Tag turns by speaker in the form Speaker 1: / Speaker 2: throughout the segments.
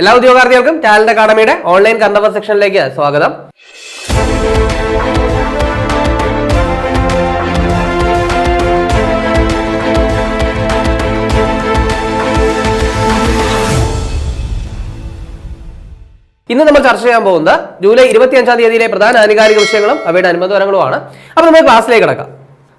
Speaker 1: എല്ലാ ഉദ്യോഗാർത്ഥികൾക്കും talent അക്കാഡമിയുടെ online കണ്ടവർ സെക്ഷനിലേക്ക് സ്വാഗതം. ഇന്ന് നമ്മൾ ചർച്ച ചെയ്യാൻ പോകുന്നത് ജൂലൈ ഇരുപത്തിയഞ്ചാം തീയതിയിലെ പ്രധാന ആനുകാലിക വിഷയങ്ങളും അവയുടെ അനുബന്ധപരങ്ങളുമാണ് അപ്പൊ നമ്മൾ ക്ലാസ്സിലേക്ക് കിടക്കാം.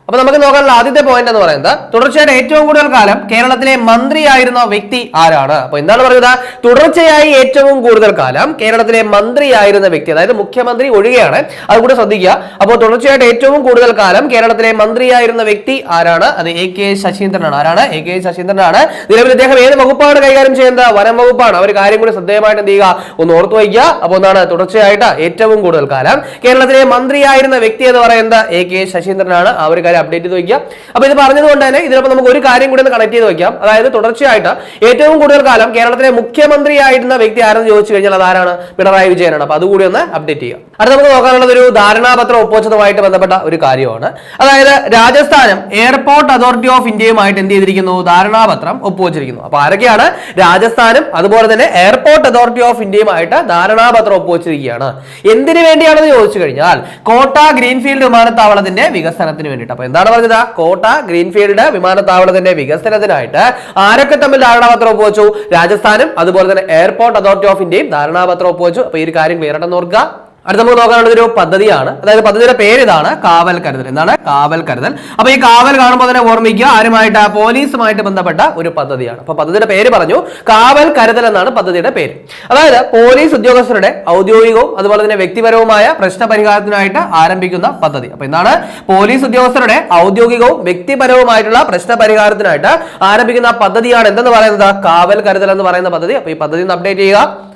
Speaker 1: അപ്പൊ നമുക്ക് നോക്കാനുള്ള ആദ്യത്തെ പോയിന്റ് എന്ന് പറയുന്നത് തുടർച്ചയായിട്ട് ഏറ്റവും കൂടുതൽ കാലം കേരളത്തിലെ മന്ത്രിയായിരുന്ന വ്യക്തി ആരാണ്? അപ്പൊ എന്താണ് പറയുന്നത് തുടർച്ചയായി ഏറ്റവും കൂടുതൽ കാലം കേരളത്തിലെ മന്ത്രിയായിരുന്ന വ്യക്തി അതായത് മുഖ്യമന്ത്രി ഒഴികെയാണ്. അത് കൂടെ ശ്രദ്ധിക്കുക. അപ്പോൾ തുടർച്ചയായിട്ട് ഏറ്റവും കൂടുതൽ കാലം കേരളത്തിലെ മന്ത്രിയായിരുന്ന വ്യക്തി ആരാണ്? അത് എ കെ ശശീന്ദ്രനാണ്. ആരാണ്? എ കെ ശശീന്ദ്രനാണ്. നിലവിൽ അദ്ദേഹം ഏത് വകുപ്പാണ് കൈകാര്യം ചെയ്യുന്നത്? വനം വകുപ്പാണ്. അവർ കാര്യം കൂടി ശ്രദ്ധേയമായിട്ട് എന്ത് ചെയ്യുക? ഒന്ന് ഓർത്തു വയ്ക്കുക. അപ്പോൾ എന്താണ് തുടർച്ചയായിട്ട് ഏറ്റവും കൂടുതൽ കാലം കേരളത്തിലെ മന്ത്രിയായിരുന്ന വ്യക്തി എന്ന് പറയുന്നത് എ കെ ശശീന്ദ്രനാണ്. ആ ഒരു കാര്യം അപ്ഡേറ്റ് ചെയ്ത് വയ്ക്കാം. അപ്പൊ ഇത് പറഞ്ഞതുകൊണ്ട് തന്നെ ഇതിനൊപ്പം നമുക്ക് ഒരു കാര്യം കൂടി ഒന്ന് കണക്ട് ചെയ്ത് വയ്ക്കാം. അതായത് തുടർച്ചയായിട്ട് ഏറ്റവും കൂടുതൽ കാലം കേരളത്തിലെ മുഖ്യമന്ത്രിയായിരുന്ന വ്യക്തി ആരെന്ന് ചോദിച്ചു കഴിഞ്ഞാൽ അതാരാണ്? പിണറായി വിജയനാണ്. അപ്പൊ അതുകൂടി ഒന്ന് അപ്ഡേറ്റ് ചെയ്യാം. അടുത്ത നമുക്ക് നോക്കാനുള്ളത് ഒരു ധാരണാപത്രം ഒപ്പുവച്ചതുമായിട്ട് ബന്ധപ്പെട്ട ഒരു കാര്യമാണ്. അതായത് രാജസ്ഥാനും എയർപോർട്ട് അതോറിറ്റി ഓഫ് ഇന്ത്യയുമായിട്ട് എന്ത് ചെയ്തിരിക്കുന്നു? ധാരണാപത്രം ഒപ്പുവച്ചിരിക്കുന്നു. അപ്പൊ ആരൊക്കെയാണ്? രാജസ്ഥാനും അതുപോലെ തന്നെ എയർപോർട്ട് അതോറിറ്റി ഓഫ് ഇന്ത്യയുമായിട്ട് ധാരണാപത്രം ഒപ്പുവച്ചിരിക്കുകയാണ്. എന്തിനു വേണ്ടിയാണെന്ന് ചോദിച്ചു കഴിഞ്ഞാൽ കോട്ട ഗ്രീൻഫീൽഡ് വിമാനത്താവളത്തിന്റെ വികസനത്തിന് വേണ്ടിയിട്ട്. അപ്പൊ എന്താണ് പറഞ്ഞത്? കോട്ട ഗ്രീൻഫീൽഡ് വിമാനത്താവളത്തിന്റെ വികസനത്തിനായിട്ട് ആരൊക്കെ തമ്മിൽ ധാരണാപത്രം ഒപ്പുവച്ചു? രാജസ്ഥാനും അതുപോലെ തന്നെ എയർപോർട്ട് അതോറിറ്റി ഓഫ് ഇന്ത്യയും ധാരണാപത്രം ഒപ്പുവച്ചു. അപ്പൊ ഈ ഒരു കാര്യം ആണെന്ന് ഓർക്കുക. അടുത്ത നമുക്ക് നോക്കാനുള്ള ഒരു പദ്ധതിയാണ്. അതായത് പദ്ധതിയുടെ പേര് ഇതാണ് കാവൽ കരുതൽ. എന്താണ്? കാവൽ കരുതൽ. അപ്പൊ ഈ കാവൽ കാണുമ്പോൾ തന്നെ ഓർമ്മിക്കുക ആരുമായിട്ട് പോലീസുമായിട്ട് ബന്ധപ്പെട്ട ഒരു പദ്ധതിയാണ്. അപ്പൊ പദ്ധതിയുടെ പേര് പറഞ്ഞു കാവൽ കരുതൽ എന്നാണ് പദ്ധതിയുടെ പേര്. അതായത് പോലീസ് ഉദ്യോഗസ്ഥരുടെ ഔദ്യോഗികവും അതുപോലെ തന്നെ വ്യക്തിപരവുമായ പ്രശ്ന പരിഹാരത്തിനായിട്ട് ആരംഭിക്കുന്ന പദ്ധതി. അപ്പൊ എന്താണ്? പോലീസ് ഉദ്യോഗസ്ഥരുടെ ഔദ്യോഗികവും വ്യക്തിപരവുമായിട്ടുള്ള പ്രശ്ന പരിഹാരത്തിനായിട്ട് ആരംഭിക്കുന്ന പദ്ധതിയാണ് എന്തെന്ന് പറയുന്നത്? കാവൽ കരുതൽ എന്ന് പറയുന്ന പദ്ധതി. അപ്പൊ ഈ പദ്ധതി ഒന്ന് അപ്ഡേറ്റ് ചെയ്യുക.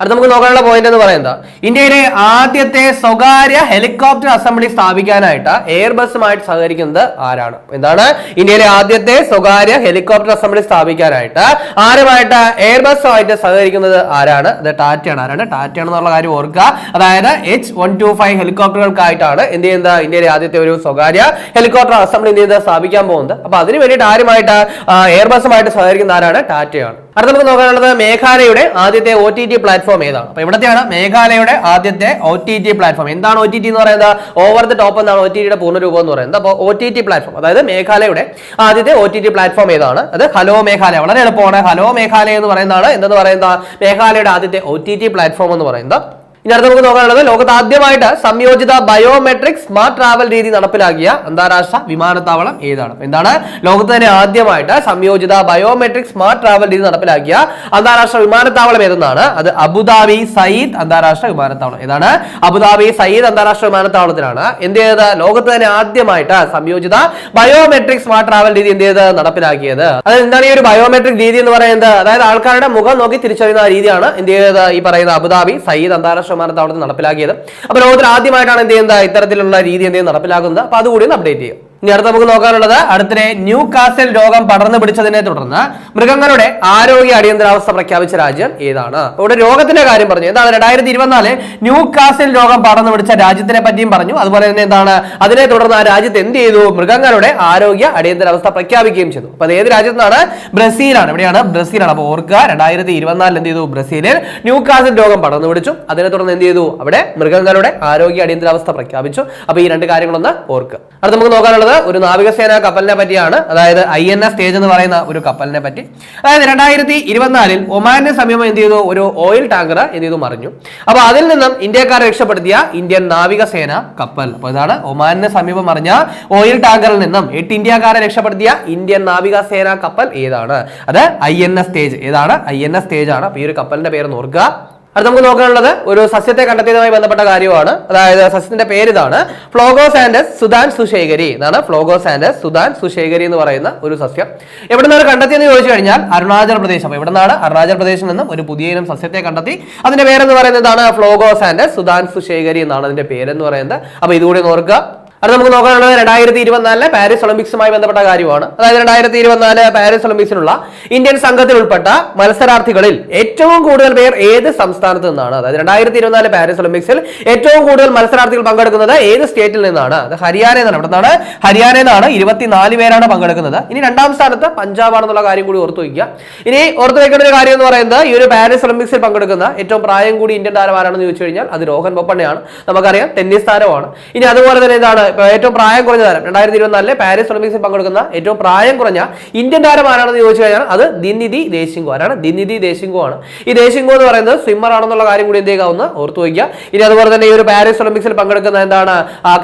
Speaker 1: അടുത്ത നമുക്ക് നോക്കാനുള്ള പോയിന്റ് എന്ന് പറയുന്നത് ഇന്ത്യയിലെ ആദ്യത്തെ സ്വകാര്യ ഹെലികോപ്റ്റർ അസംബ്ലി സ്ഥാപിക്കാനായിട്ട് എയർബസുമായിട്ട് സഹകരിക്കുന്നത് ആരാണ്? എന്താണ്? ഇന്ത്യയിലെ ആദ്യത്തെ സ്വകാര്യ ഹെലികോപ്റ്റർ അസംബ്ലി സ്ഥാപിക്കാനായിട്ട് ആരുമായിട്ട് എയർബസുമായിട്ട് സഹകരിക്കുന്നത് ആരാണ്? അത് ടാറ്റയാണ്. ആരാണ്? ടാറ്റയാണെന്നുള്ള കാര്യം ഓർക്കുക. അതായത് എച്ച് വൺ ടു ഫൈവ് ഹെലികോപ്റ്ററുകൾക്കായിട്ടാണ് എന്ത് ചെയ്യുന്നത്? ഇന്ത്യയിലെ ആദ്യത്തെ ഒരു സ്വകാര്യ ഹെലികോപ്റ്റർ അസംബ്ലി എന്ത് ചെയ്യുന്നത്? സ്ഥാപിക്കാൻ പോകുന്നത്. അപ്പൊ അതിന് വേണ്ടിയിട്ട് ആരുമായിട്ട് എയർബസുമായിട്ട് സഹകരിക്കുന്ന ആരാണ്? ടാറ്റയാണ്. അടുത്ത നമുക്ക് നോക്കാനുള്ളത് മേഘാലയയുടെ ആദ്യത്തെ ഒ ടി ടി പ്ലാറ്റ്ഫോം ഏതാണ് അപ്പൊ ഇവിടത്തെയാണ് മേഘാലയയുടെ ആദ്യത്തെ ഒ ടി ടി പ്ലാറ്റ്ഫോം എന്താണ് ഒ ടി ടി എന്ന് പറയുന്നത്? ഓവർ ദി ടോപ്പ് എന്നാണ് ഒ ടി ടിയുടെ പൂർണരൂപം എന്ന് പറയുന്നത്. അപ്പോൾ ഒ ടി ടി പ്ലാറ്റ്ഫോം അതായത് മേഘാലയയുടെ ആദ്യത്തെ ഒ ടി ടി പ്ലാറ്റ്ഫോം ഏതാണ്? അത് ഹലോ മേഘാലയ വളരെ എളുപ്പമാണ്. ഹലോ മേഘാലയ എന്ന് പറയുന്നതാണ്. എന്തെന്ന് പറയുന്നത്? മേഘാലയയുടെ ആദ്യത്തെ ഒ ടി ടി പ്ലാറ്റ്ഫോം എന്ന് പറയുന്നത്. ഇനി അടുത്ത് നമുക്ക് നോക്കാനുള്ളത് ലോകത്ത് ആദ്യമായിട്ട് സംയോജിത ബയോമെട്രിക് സ്മാർട്ട് ട്രാവൽ രീതി നടപ്പിലാക്കിയ അന്താരാഷ്ട്ര വിമാനത്താവളം ഏതാണ്? എന്താണ്? ലോകത്ത് തന്നെ ആദ്യമായിട്ട് സംയോജിത ബയോമെട്രിക് സ്മാർട്ട് ട്രാവൽ രീതി നടപ്പിലാക്കിയ അന്താരാഷ്ട്ര വിമാനത്താവളം ഏതെന്നാണ്? അത് അബുദാബി സയ്യിദ് അന്താരാഷ്ട്ര വിമാനത്താവളം. ഏതാണ്? അബുദാബി സയ്യിദ് അന്താരാഷ്ട്ര വിമാനത്താവളത്തിലാണ്. എന്ത് ചെയ്തത്? ലോകത്ത് തന്നെ ആദ്യമായിട്ട് സംയോജിത ബയോമെട്രിക് സ്മാർട്ട് ട്രാവൽ രീതി എന്ത് ചെയ്ത് നടപ്പിലാക്കിയത്. അതായത് എന്താണ് ഈ ഒരു ബയോമെട്രിക് രീതി എന്ന് പറയുന്നത്? അതായത് ആൾക്കാരുടെ മുഖം നോക്കി തിരിച്ചറിയുന്ന രീതിയാണ് എന്ത് ചെയ്തത്? ഈ പറയുന്ന അബുദാബി സയ്യിദ് അന്താരാഷ്ട്ര വിമാനത്താവളത്തിൽ നടപ്പിലാക്കിയത്. അപ്പോൾ ലോകത്തിൽ ആദ്യമായിട്ടാണ് എന്ത് ചെയ്യുന്നത്? ഇത്തരത്തിലുള്ള രീതി എന്ത് നടപ്പിലാക്കുന്നത്. അപ്പോൾ അതുകൂടി ഒന്ന് അപ്ഡേറ്റ് ചെയ്യുക ഇനി അടുത്ത നമുക്ക് നോക്കാനുള്ളത് അടുത്തിടെ ന്യൂ കാസൽ രോഗം പടർന്നു പിടിച്ചതിനെ തുടർന്ന് മൃഗങ്ങളുടെ ആരോഗ്യ അടിയന്തരാവസ്ഥ പ്രഖ്യാപിച്ച രാജ്യം ഏതാണ്? ഇവിടെ രോഗത്തിന്റെ കാര്യം പറഞ്ഞു. എന്താണ്? രണ്ടായിരത്തി ഇരുപത്തിനാല് ന്യൂ കാസൽ രോഗം പടർന്നു പിടിച്ച രാജ്യത്തിനെ പറ്റിയും പറഞ്ഞു. അതുപോലെ തന്നെ എന്താണ്? അതിനെ തുടർന്ന് ആ രാജ്യത്ത് എന്ത് ചെയ്തു? മൃഗങ്ങളുടെ ആരോഗ്യ അടിയന്തരാവസ്ഥ പ്രഖ്യാപിക്കുകയും ചെയ്തു. അപ്പൊ അത് ഏത് രാജ്യത്താണ് ബ്രസീലാണ്. ഇവിടെയാണ് ബ്രസീലാണ്. അപ്പൊ ഓർക്കുക രണ്ടായിരത്തി ഇരുപത്തിനാലിൽ എന്ത് ചെയ്തു? ബ്രസീലിൽ ന്യൂ കാസൽ രോഗം പടർന്നു പിടിച്ചു. അതിനെ തുടർന്ന് എന്ത് ചെയ്തു? അവിടെ മൃഗങ്ങളുടെ ആരോഗ്യ അടിയന്തരാവസ്ഥ പ്രഖ്യാപിച്ചു. അപ്പൊ ഈ രണ്ട് കാര്യങ്ങളൊന്ന് ഓർക്കുക. അടുത്ത് നമുക്ക് നോക്കാനുള്ളത് ഒരു നാവികസേന കപ്പലിനെ പറ്റിയാണ്. അതായത് ഐ എൻ എസ് തേജ് എന്ന് പറയുന്ന ഒരു കപ്പലിനെ പറ്റി. അതായത് രണ്ടായിരത്തി ഇരുപത്തിനാലിൽ ഒമാന്റെ സമീപം എന്ത് ചെയ്തു? ഒരു ഓയിൽ ടാങ്കർ എന്ത് ചെയ്തു? മറിഞ്ഞു. അപ്പൊ അതിൽ നിന്നും ഇന്ത്യക്കാരെ രക്ഷപ്പെടുത്തിയ ഇന്ത്യൻ നാവികസേന കപ്പൽ. അപ്പൊ ഇതാണ് ഒമാനിന് സമീപം മറിഞ്ഞ ഓയിൽ ടാങ്കറിൽ നിന്നും എട്ട് ഇന്ത്യക്കാരെ രക്ഷപ്പെടുത്തിയ ഇന്ത്യൻ നാവികസേന കപ്പൽ ഏതാണ്? അത് ഐ എൻ എസ് തേജ് ഏതാണ്? ഐ എൻ എസ് തേജ് ആണ്. അപ്പൊ ഈ ഒരു കപ്പലിന്റെ പേര് ഓർക്കുക. അത് നമുക്ക് നോക്കാനുള്ളത് ഒരു സസ്യത്തെ കണ്ടെത്തിയതുമായി ബന്ധപ്പെട്ട കാര്യമാണ്. അതായത് സസ്യത്തിന്റെ പേര് ഇതാണ് ഫ്ലോഗോസാൻഡസ് സുദാൻ സുശേഖരി എന്നാണ് ഫ്ലോഗോസാൻഡസ് സുദാൻ സുശേഖരി എന്ന് പറയുന്ന ഒരു സസ്യം. എവിടെ നിന്നാണ് കണ്ടെത്തിയെന്ന് ചോദിച്ചു കഴിഞ്ഞാൽ അരുണാചൽ പ്രദേശ്. അപ്പോൾ എവിടെ നിന്നാണ് അരുണാചൽ പ്രദേശിൽ നിന്നും ഒരു പുതിയ ഇനം സസ്യത്തെ കണ്ടെത്തി? അതിന്റെ പേരെന്ന് പറയുന്നത് ഫ്ലോഗോസ് ഫ്ലോഗോസാൻഡസ് സുദാൻ സുശേഖരി എന്നാണ് അതിന്റെ പേരെന്ന് പറയുന്നത്. അപ്പൊ ഇതുകൂടി ഓർക്കുക. അത് നമുക്ക് നോക്കാനുള്ളത് രണ്ടായിരത്തി ഇരുപത്തിനാലിലെ പാരീസ് ഒളിമ്പിക്സുമായി ബന്ധപ്പെട്ട കാര്യമാണ്. അതായത് രണ്ടായിരത്തി ഇരുപത്തിനാല് പാരീസ് ഒളിമ്പിക്സിനുള്ള ഇന്ത്യൻ സംഘത്തിൽ ഉൾപ്പെട്ട മത്സരാർത്ഥികളിൽ ഏറ്റവും കൂടുതൽ പേർ ഏത് സംസ്ഥാനത്ത് നിന്നാണ്? അതായത് രണ്ടായിരത്തി ഇരുപത്തിനാല് പാരീസ് ഒളിമ്പിക്സിൽ ഏറ്റവും കൂടുതൽ മത്സരാർത്ഥികൾ പങ്കെടുക്കുന്നത് ഏത് സ്റ്റേറ്റിൽ നിന്നാണ്? അത് ഹരിയാനയിൽ നിന്നാണ്. ഇവിടെ നിന്നാണ് ഹരിയാനയിൽ നിന്നാണ് ഇരുപത്തിനാല് പേരാണ് പങ്കെടുക്കുന്നത്. ഇനി രണ്ടാം സ്ഥാനത്ത് പഞ്ചാബ് ആണെന്നുള്ള കാര്യം കൂടി ഓർത്തു വയ്ക്കുക. ഇനി ഓർത്തു വയ്ക്കേണ്ട ഒരു കാര്യം എന്ന് പറയുന്നത് ഈ ഒരു പാരീസ് ഒളിമ്പിക്സിൽ പങ്കെടുക്കുന്ന ഏറ്റവും പ്രായം കൂടി ഇന്ത്യൻ താരം ആരാണെന്ന് ചോദിച്ചു കഴിഞ്ഞാൽ അത് രോഹൻ ബൊപ്പണ്ണയാണ്. നമുക്കറിയാം ടെന്നീസ് താരമാണ്. ഇനി അതുപോലെ തന്നെ എന്താണ് ഏറ്റവും പ്രായം കുറഞ്ഞ താരം. രണ്ടായിരത്തി ഇരുപത്തിനാലിലെ പാരീസ് ഒളിമ്പിക്സിൽ പങ്കെടുക്കുന്ന ഏറ്റവും പ്രായം കുറഞ്ഞ ഇന്ത്യൻ താരം ആരാണെന്ന് ചോദിച്ചു കഴിഞ്ഞാൽ അത് ദിനിധി ദേശിംഗോ. ആരാണ്? ദിനിധി ദേശിംഗോ ആണ്. ഈ ദേശിംഗോ എന്ന് പറയുന്നത് സ്വിമ്മർ ആണെന്നുള്ള കാര്യം കൂടി എന്ത് ചെയ്യുക? ഓർത്തു വയ്ക്കുക. ഇനി അതുപോലെ തന്നെ ഈ ഒരു പാരീസ് ഒളിമ്പിക്സിൽ പങ്കെടുക്കുന്ന എന്താണ്?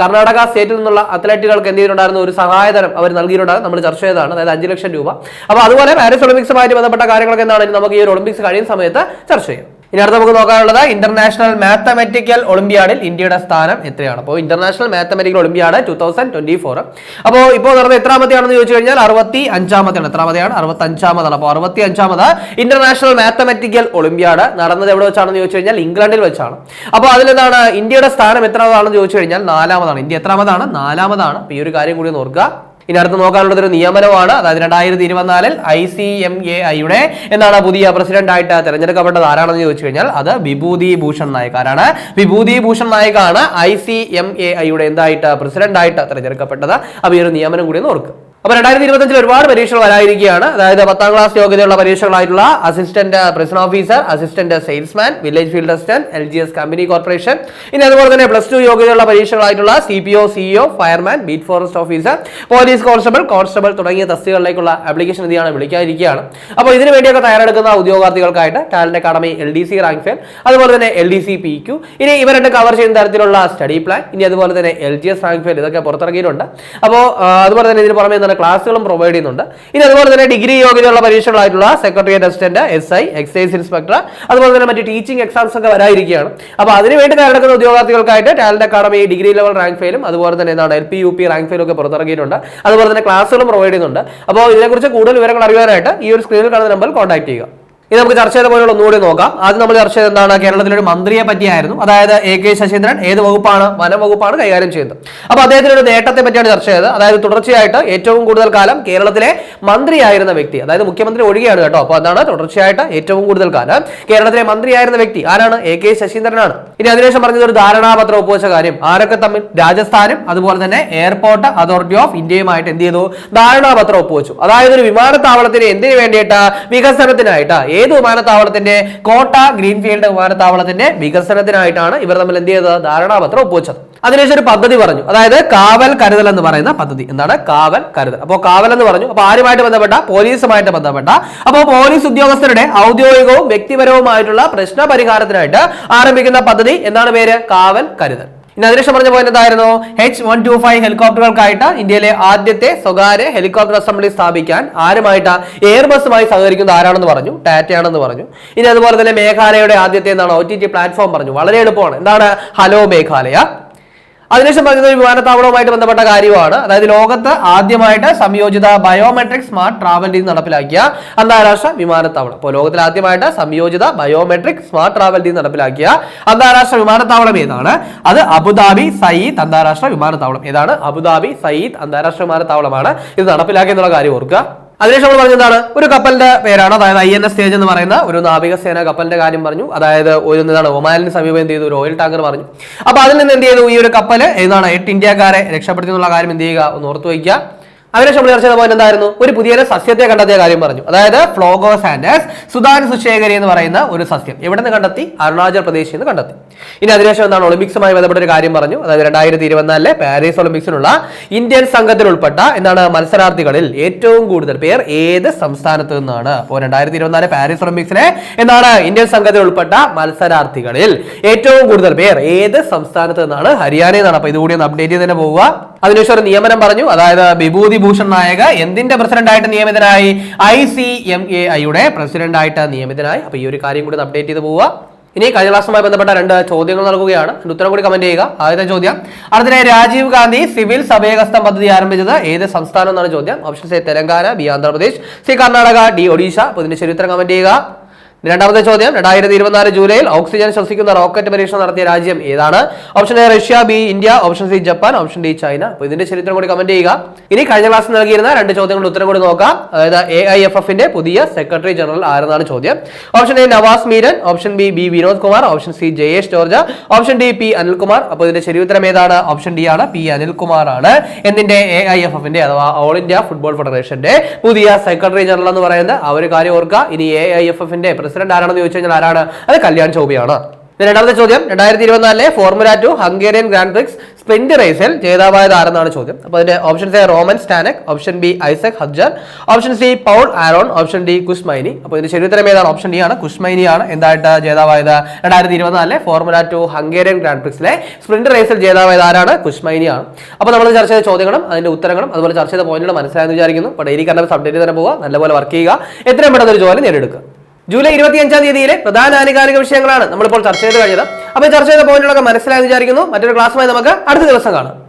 Speaker 1: കർണാടക സ്റ്റേറ്റിൽ നിന്നുള്ള അത്ലറ്റുകൾക്ക് എന്ത് ചെയ്തിട്ടുണ്ടായിരുന്നു? ഒരു സഹായധനം അവർ നൽകിയിട്ടുണ്ടായിരുന്നു. നമ്മൾ ചർച്ച ചെയ്തതാണ്. അതായത് അഞ്ച് ലക്ഷം രൂപ. അപ്പോൾ അതുപോലെ പാരീസ് ഒളിമ്പിക്സുമായി ബന്ധപ്പെട്ട കാര്യങ്ങളൊക്കെ എന്താണ്? നമുക്ക് ഈ ഒരു ഒളിമ്പിക്സ് കഴിയുന്ന സമയത്ത് ചർച്ച ചെയ്യാം. ഇനി അടുത്ത് നമുക്ക് നോക്കാനുള്ളത് ഇന്റർനാഷണൽ മാത്തമെറ്റിക്കൽ ഒളിമ്പ്യാഡിൽ ഇന്ത്യയുടെ സ്ഥാനം എത്രയാണ്? അപ്പോൾ international mathematical olympiad two thousand twenty four അപ്പോൾ ഇപ്പോൾ നടന്ന എത്രാമത്തെയാണെന്ന് ചോദിച്ചു കഴിഞ്ഞാൽ അറുപത്തി അഞ്ചാമത്തെയാണ് എത്രാമത്തെയാണ്? അറുപത്തി അഞ്ചാമതാണ് അപ്പോൾ അറുപത്തി അഞ്ചാമത് ഇന്റർനാഷണൽ മാത്തമെറ്റിക്കൽ ഒളിമ്പ്യാഡ് നടന്നത് എവിടെ വെച്ചാണെന്ന് ചോദിച്ചു കഴിഞ്ഞാൽ ഇംഗ്ലണ്ടിൽ വെച്ചാണ്. അപ്പോൾ അതിലെന്താണ് ഇന്ത്യയുടെ സ്ഥാനം എത്രാമതാണെന്ന് ചോദിച്ചു കഴിഞ്ഞാൽ നാലാമതാണ്. ഇന്ത്യ എത്രാമതാണ്? നാലാമതാണ്. ഈ ഒരു കാര്യം കൂടി ഓർക്കുക. ഇനി അടുത്ത് നോക്കാനുള്ളത് ഒരു നിയമനമാണ്. അതായത് രണ്ടായിരത്തി ഇരുപത്തിനാലിൽ ഐ സി എം എ ഐയുടെ എന്താണ് പുതിയ പ്രസിഡന്റ് ആയിട്ട് തെരഞ്ഞെടുക്കപ്പെട്ടത്. ആരാണെന്ന് ചോദിച്ചു കഴിഞ്ഞാൽ അത് വിഭൂതി ഭൂഷൺ നായിക് ആരാണ് വിഭൂതി ഭൂഷൺ നായക് ആണ് ഐ സി എം എ ഐയുടെ എന്തായിട്ട് പ്രസിഡന്റ് ആയിട്ട് തെരഞ്ഞെടുക്കപ്പെട്ടത്. അപ്പോൾ ഈ ഒരു നിയമനം കൂടി ഒന്ന് ഓർക്കുക. അപ്പൊ രണ്ടായിരത്തി ഇരുപത്തഞ്ചിൽ ഒരുപാട് പരീക്ഷകൾ വരായിരിക്കുകയാണ് അതായത് പത്താം ക്ലാസ് യോഗ്യതയുള്ള പരീക്ഷകളായിട്ടുള്ള assistant president officer assistant salesman village field assistant L G S company corporation ഇനി അതുപോലെ തന്നെ പ്ലസ് ടു യോഗ്യതയുള്ള പരീക്ഷകളായിട്ടുള്ള C P O CEO fireman beat forest officer police constable constable തുടങ്ങിയ തസ്തികളിലേക്കുള്ള ആപ്ലിക്കേഷൻ ഇതിയാണ് വിളിക്കാതിരിക്കുകയാണ് അപ്പോൾ ഇതിനു വേണ്ടിയൊക്കെ തയ്യാറെടുക്കുന്ന ഉദ്യോഗാർത്ഥികൾക്കായിട്ട് talent academy L D C rank file അതുപോലെ തന്നെ L D C P Q ഇനി ഇവ രണ്ട് കവർ ചെയ്യുന്ന തരത്തിലുള്ള സ്റ്റഡി പ്ലാൻ ഇനി അതുപോലെ തന്നെ L G S rank file ഇതൊക്കെ പുറത്തിറങ്ങിയിട്ടുണ്ട്. അപ്പോൾ അതുപോലെ തന്നെ ഇതിന് പുറമെ തന്നെ ക്ലാസ്സുകളും പ്രൊവൈഡ് ചെയ്യുന്നുണ്ട്. ഇനി അതുപോലെ തന്നെ ഡിഗ്രി യോഗ്യതയുള്ള പരീക്ഷകളായിട്ടുള്ള secretariat assistant S I excise inspector അതുപോലെ തന്നെ മറ്റ് ടീച്ചിങ് എക്സാംസ് ഒക്കെ വരാതിരിക്കുകയാണ് അപ്പോൾ അതിനുവേണ്ടി തയ്യാറെടുക്കുന്ന ഉദ്യോഗാർത്ഥികൾക്കായിട്ട് talent academy degree level rank ഫെയിലും അതുപോലെ തന്നെ എന്താണ് L P U P rank ഫെയിലും ഒക്കെ പുറത്തിറങ്ങിയിട്ടുണ്ട് അതുപോലെ തന്നെ ക്ലാസ്സുകളും പ്രൊവൈഡ് ചെയ്യുന്നുണ്ട്. അപ്പോൾ ഇതിനെക്കുറിച്ച് കൂടുതൽ വിവരങ്ങൾ അറിയാനായിട്ട് ഈ ഒരു സ്ക്രീനിൽ കാണുന്ന നമ്പറിൽ കോൺടാക്ട് ചെയ്യുക. ഇനി നമുക്ക് ചർച്ച ചെയ്ത പോലെയുള്ള ഒന്നുകൂടി നോക്കാം. ആദ്യം നമ്മൾ ചർച്ച ചെയ്ത എന്താണ്? കേരളത്തിലെ ഒരു മന്ത്രിയെ പറ്റിയായിരുന്നു. അതായത് എ കെ ശശീന്ദ്രൻ ഏത് വകുപ്പാണ്? വനം വകുപ്പാണ് കൈകാര്യം ചെയ്യുന്നത്. അപ്പൊ അദ്ദേഹത്തിന്റെ ഒരു നേട്ടത്തെ പറ്റിയാണ് ചർച്ച ചെയ്തത്. അതായത് തുടർച്ചയായിട്ട് ഏറ്റവും കൂടുതൽ കാലം കേരളത്തിലെ മന്ത്രിയായിരുന്ന വ്യക്തി അതായത് മുഖ്യമന്ത്രി ഒഴികെയാണ് കേട്ടോ. അപ്പൊ അതാണ് തുടർച്ചയായിട്ട് ഏറ്റവും കൂടുതൽ കാലം കേരളത്തിലെ മന്ത്രിയായിരുന്ന വ്യക്തി. ആരാണ്? എ കെ ശശീന്ദ്രനാണ്. ഇനി അതിനുശേഷം പറഞ്ഞത് ഒരു ധാരണാപത്രം ഒപ്പുവെച്ച കാര്യം. ആരൊക്കെ തമ്മിൽ? രാജസ്ഥാനും അതുപോലെ തന്നെ എയർപോർട്ട് അതോറിറ്റി ഓഫ് ഇന്ത്യയുമായിട്ട് എന്ത് ചെയ്തു? ധാരണാപത്രം ഒപ്പുവെച്ചു. അതായത് ഒരു വിമാനത്താവളത്തിന് എന്തിനു വേണ്ടിയിട്ട്? വികസനത്തിനായിട്ട് ഏത് വിമാനത്താവളത്തിന്റെ കോട്ട ഗ്രീൻഫീൽഡ് വിമാനത്താവളത്തിന്റെ വികസനത്തിനായിട്ടാണ് ഇവർ തമ്മിൽ എന്ത് ചെയ്തത്? ധാരണാപത്രം ഒപ്പുവെച്ചത്. അതിനുശേഷം ഒരു പദ്ധതി പറഞ്ഞു. അതായത് കാവൽ കരുതൽ എന്ന് പറയുന്ന പദ്ധതി. എന്താണ്? കാവൽ കരുതൽ. അപ്പോൾ കാവൽ എന്ന് പറഞ്ഞു. അപ്പോൾ ആരുമായിട്ട് ബന്ധപ്പെട്ട? പോലീസുമായിട്ട് ബന്ധപ്പെട്ട. അപ്പോൾ പോലീസ് ഉദ്യോഗസ്ഥരുടെ ഔദ്യോഗികവും വ്യക്തിപരവുമായിട്ടുള്ള പ്രശ്ന പരിഹാരത്തിനായിട്ട് ആരംഭിക്കുന്ന പദ്ധതി എന്താണ് പേര്? കാവൽ കരുതൽ. ഇനി അതിനുശേഷം പറഞ്ഞ പോയിന്റ് എന്തായിരുന്നു? എച്ച് വൺ ടു ഫൈവ് ഹെലികോപ്റ്ററുകൾക്കായിട്ട് ഇന്ത്യയിലെ ആദ്യത്തെ സ്വകാര്യ ഹെലികോപ്റ്റർ അസംബ്ലി സ്ഥാപിക്കാൻ ആരുമായിട്ട്? എയർബസുമായി സഹകരിക്കുന്നത് ആരാണെന്ന് പറഞ്ഞു ടാറ്റയാണെന്ന് പറഞ്ഞു. ഇനി അതുപോലെ തന്നെ മേഘാലയയുടെ ആദ്യത്തെ എന്താണ്? ഒ ടി പ്ലാറ്റ്ഫോം പറഞ്ഞു. വളരെ എളുപ്പമാണ്. എന്താണ്? ഹലോ മേഘാലയ. അതിനുശേഷം പറയുന്നത് ഒരു വിമാനത്താവളവുമായിട്ട് ബന്ധപ്പെട്ട കാര്യമാണ്. അതായത് ലോകത്ത് ആദ്യമായിട്ട് സംയോജിത ബയോമെട്രിക് സ്മാർട്ട് ട്രാവൽ രീതി നടപ്പിലാക്കിയ അന്താരാഷ്ട്ര വിമാനത്താവളം. അപ്പോൾ ലോകത്തിൽ ആദ്യമായിട്ട് സംയോജിത ബയോമെട്രിക് സ്മാർട്ട് ട്രാവൽ രീതി നടപ്പിലാക്കിയ അന്താരാഷ്ട്ര വിമാനത്താവളം ഏതാണ്? അത് അബുദാബി സയ്യിദ് അന്താരാഷ്ട്ര വിമാനത്താവളം. ഏതാണ്? അബുദാബി സയ്യിദ് അന്താരാഷ്ട്ര വിമാനത്താവളമാണ് ഇത് നടപ്പിലാക്കിയെന്നുള്ള കാര്യം ഓർക്കുക. അതിനുശേഷം നമ്മൾ പറഞ്ഞതാണ് ഒരു കപ്പലിന്റെ പേരാണ്. അതായത് ഐ എൻ എസ് തേജ് എന്ന് പറയുന്ന ഒരു നാവികസേന കപ്പലിന്റെ കാര്യം പറഞ്ഞു. അതായത് ഒരു എന്താണ്? ഒമാലിന് സമീപം എന്ത് ചെയ്തു? ഒരു ഓയിൽ ടാങ്കർ പറഞ്ഞു. അപ്പൊ അതിൽ നിന്ന് എന്ത് ചെയ്തു? ഈ ഒരു കപ്പൽ ഏതാണ് എട്ട് ഇന്ത്യക്കാരെ രക്ഷപ്പെടുത്തി എന്നുള്ള കാര്യം എന്ത് ചെയ്യുക? ഒന്ന് ഓർത്തു വയ്ക്കുക. അതിനുശേഷം നമ്മൾ ചർച്ച ചെയ്ത പോയിന്റ് എന്തായിരുന്നു? ഒരു പുതിയ സസ്യത്തെ കണ്ടെത്തിയ കാര്യം പറഞ്ഞു. അതായത് ഫ്ലോഗോസ് ആൻഡേഴ്സ് സുധാൻ സുശേഖരി എന്ന് പറയുന്ന ഒരു സസ്യം. എവിടെ നിന്ന് കണ്ടെത്തി? അരുണാചൽ പ്രദേശിൽ നിന്ന് കണ്ടെത്തി. ഇനി അതിനുശേഷം എന്താണ്? ഒളിമ്പിക്സുമായി ബന്ധപ്പെട്ട ഒരു കാര്യം പറഞ്ഞു. അതായത് രണ്ടായിരത്തി ഇരുപത്തിനാലിലെ പാരീസ് ഒളിമ്പിക്സിനുള്ള ഇന്ത്യൻ സംഘത്തിൽ ഉൾപ്പെട്ട എന്താണ് മത്സരാർത്ഥികളിൽ ഏറ്റവും കൂടുതൽ പേർ ഏത് സംസ്ഥാനത്ത് നിന്നാണ്? അപ്പോൾ രണ്ടായിരത്തി ഇരുപത്തിനാല് പാരീസ് ഒളിമ്പിക്സിലെ എന്താണ് ഇന്ത്യൻ സംഘത്തിൽ ഉൾപ്പെട്ട മത്സരാർത്ഥികളിൽ ഏറ്റവും കൂടുതൽ പേർ ഏത് സംസ്ഥാനത്ത് നിന്നാണ്? ഹരിയാനയിൽ നിന്നാണ്. അപ്പൊ ഇതുകൂടി ഒന്ന് അപ്ഡേറ്റ് ചെയ്ത് തന്നെ പോവുക. അതിനുശേഷം ഒരു നിയമനം പറഞ്ഞു. അതായത് വിഭൂതി ഭൂഷൺ നായക എന്തിന്റെ പ്രസിഡന്റായിട്ട് നിയമിതനായി? ഐ സി എം എ ഐയുടെ പ്രസിഡന്റ് ആയിട്ട് നിയമിതനായി. അപ്പൊ ഈ ഒരു കാര്യം കൂടി അപ്ഡേറ്റ് ചെയ്ത് പോവുക. ഇനി കഴിഞ്ഞ ക്ലാസ്സുമായി ബന്ധപ്പെട്ട രണ്ട് ചോദ്യങ്ങൾ നൽകുകയാണ് ഉത്തരം കൂടി കമന്റ് ചെയ്യുക. ആദ്യത്തെ ചോദ്യം. അടുത്തിടെ രാജീവ് ഗാന്ധി സിവിൽ സഭയകസ്ഥ പദ്ധതി ആരംഭിച്ചത് ഏത് സംസ്ഥാനം എന്നാണ് ചോദ്യം. Option A Telangana. B Andhra Pradesh. C Karnataka. D Odisha. ഇതിന്റെ ഉത്തരം കമന്റ് ചെയ്യുക. രണ്ടാമത്തെ ചോദ്യം. രണ്ടായിരത്തി ഇരുപത്തിനാല് ജൂലൈയിൽ ഓക്സിജൻ ശ്വസിക്കുന്ന റോക്കറ്റ് പരീക്ഷണം നടത്തിയ രാജ്യം ഏതാണ്? Option A Russia B India option C Japan option D China. അപ്പോൾ ഇതിന്റെ ചരിത്രം കൂടി കമന്റ് ചെയ്യുക. ഇനി കഴിഞ്ഞ ക്ലാസ് നൽകിയിരുന്ന രണ്ട് ചോദ്യങ്ങളുടെ ഉത്തരം കൂടി നോക്കാം. അതായത് എ ഐ എഫ് എഫിന്റെ പുതിയ സെക്രട്ടറി ജനറൽ ആരെന്നാണ് ചോദ്യം. Option A Nawaz Meeran option B B Vinod Kumar option C Jayesh George option D P Anilkumar. അപ്പോൾ ഇതിന്റെ ശരിയുത്തരം ഏതാണ്? ഓപ്ഷൻ ഡി ആണ് പി അനിൽകുമാർ ആണ്. എന്നിന്റെ എ ഐ എഫ് എഫിന്റെ അഥവാ ഓൾ ഇന്ത്യ ഫുട്ബോൾ ഫെഡറേഷന്റെ പുതിയ സെക്രട്ടറി ജനറൽ എന്ന് പറയുന്നത്. ആ ഒരു കാര്യം ഓർക്കുക. ഇനി എ ഐ എഫ് എഫിന്റെ പ്രസിഡന്റ് ആരാണെന്ന് ചോദിച്ചു കഴിഞ്ഞാൽ ആരാണ്? അത് കല്യാൺ ചൗബിയാണ്. രണ്ടാമത്തെ ചോദ്യം രണ്ടായിരത്തി ഇരുപത്തിനാലിലെ formula two Hungarian grand prix sprint റേസിൽ ജേതാവായത് ആരെന്നാണ് ചോദ്യം. അപ്പോൾ അതിന്റെ option A Roman Stanek option B Isack Hadjar option C Paul Aron option D Kush Maini. അപ്പോൾ ഇതിന്റെ ശരി ഉത്തരം ഏതാണ്? ഓപ്ഷൻ ഡി ആണ്. കുസ്മൈനി ആണ് എന്തായിട്ട് ജേതാവായത്? രണ്ടായിരത്തി ഇരുപത്തിനാലിലെ ഫോർമുല ടു ഹംഗേറിയൻ ഗ്രാൻഡ് പ്രിക്സിലെ സ്പ്രിന്റ് റേസിൽ ജേതാവായത് ആരാണ്? കുസ്മൈനി ആണ് അപ്പോൾ നമ്മൾ ചർച്ച ചെയ്ത ചോദ്യങ്ങളും അതിന്റെ ഉത്തരങ്ങളും അതുപോലെ ചർച്ച ചെയ്ത പോയിന്റുകൾ മനസ്സിലായെന്ന് വിചാരിക്കുന്നു. അപ്പോൾ ഡെയിലി കണ്ടപ്പോൾ അപ്ഡേറ്റ് തന്നെ പോവുക. നല്ലപോലെ വർക്ക് ചെയ്യുക. എത്രയും പെട്ടെന്ന് ഒരു ജോലി നേടിയെടുക്കുക. ജൂലൈ ഇരുപത്തി അഞ്ചാം തീയതിയിലെ പ്രധാന ആനുകാലിക വിഷയങ്ങളാണ് നമ്മളിപ്പോൾ ചർച്ച ചെയ്ത് കഴിഞ്ഞത്. അപ്പോൾ ചർച്ച ചെയ്ത പോയിന്റുകളൊക്കെ മനസ്സിലായി വിചാരിക്കുന്നു. മറ്റൊരു ക്ലാസ്സുമായി നമുക്ക് അടുത്ത ദിവസം കാണാം.